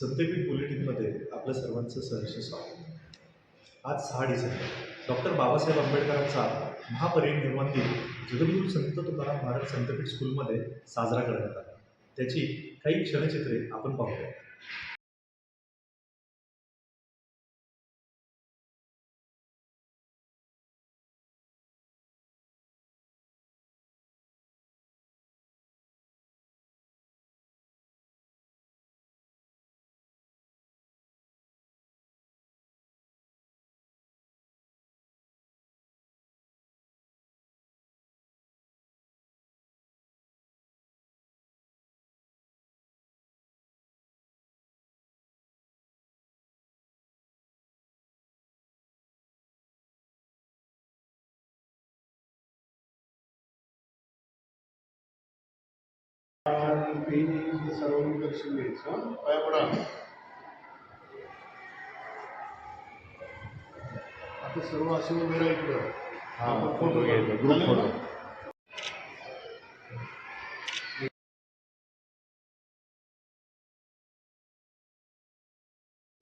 सत्यपीठ बुलेटिनमध्ये आपल्या सर्वांचं सहर्ष स्वागत. आज सहा डिसेंबर. डॉक्टर बाबासाहेब आंबेडकरांचा महापरिनिर्वाण दिन जगद्गुरू संत तुकाराम महाराज संतपीठ स्कूलमध्ये साजरा करण्यात आला. त्याची काही क्षणचित्रे आपण पाहूया घ्यायचं हं? पाया पडा. आता सर्व असे राहा इकडं. आपण फोटो घ्यायचा ग्रुप फोटो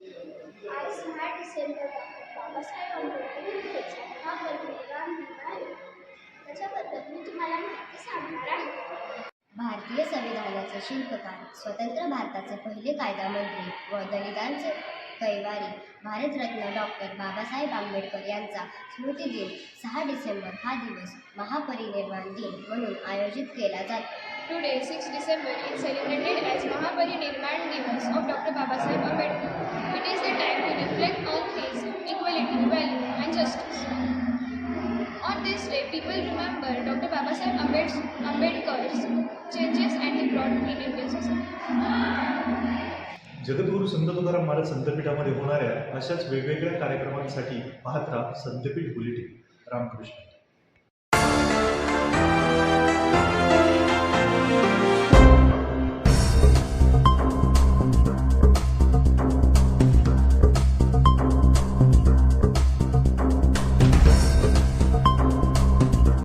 आज सहा डिसेंबर बाबासाहेब भारतीय संविधानाचे शिल्पकार स्वतंत्र भारताचे पहिले कायदामंत्री व दलितांचे कैवारी भारतरत्न डॉक्टर बाबासाहेब आंबेडकर यांचा स्मृतिदिन सहा डिसेंबर हा दिवस महापरिनिर्वाण दिन म्हणून आयोजित केला जातो. Today, 6 December, is celebrated as Mahaparinirvan Diwas of doctor Babasaheb जगद्गुरू संत तुकाराम महाराज संतपीठामध्ये होणाऱ्या अशाच वेगवेगळ्या कार्यक्रमांसाठी पाहत राहा संतपीठ बुलेटिन. रामकृष्ण.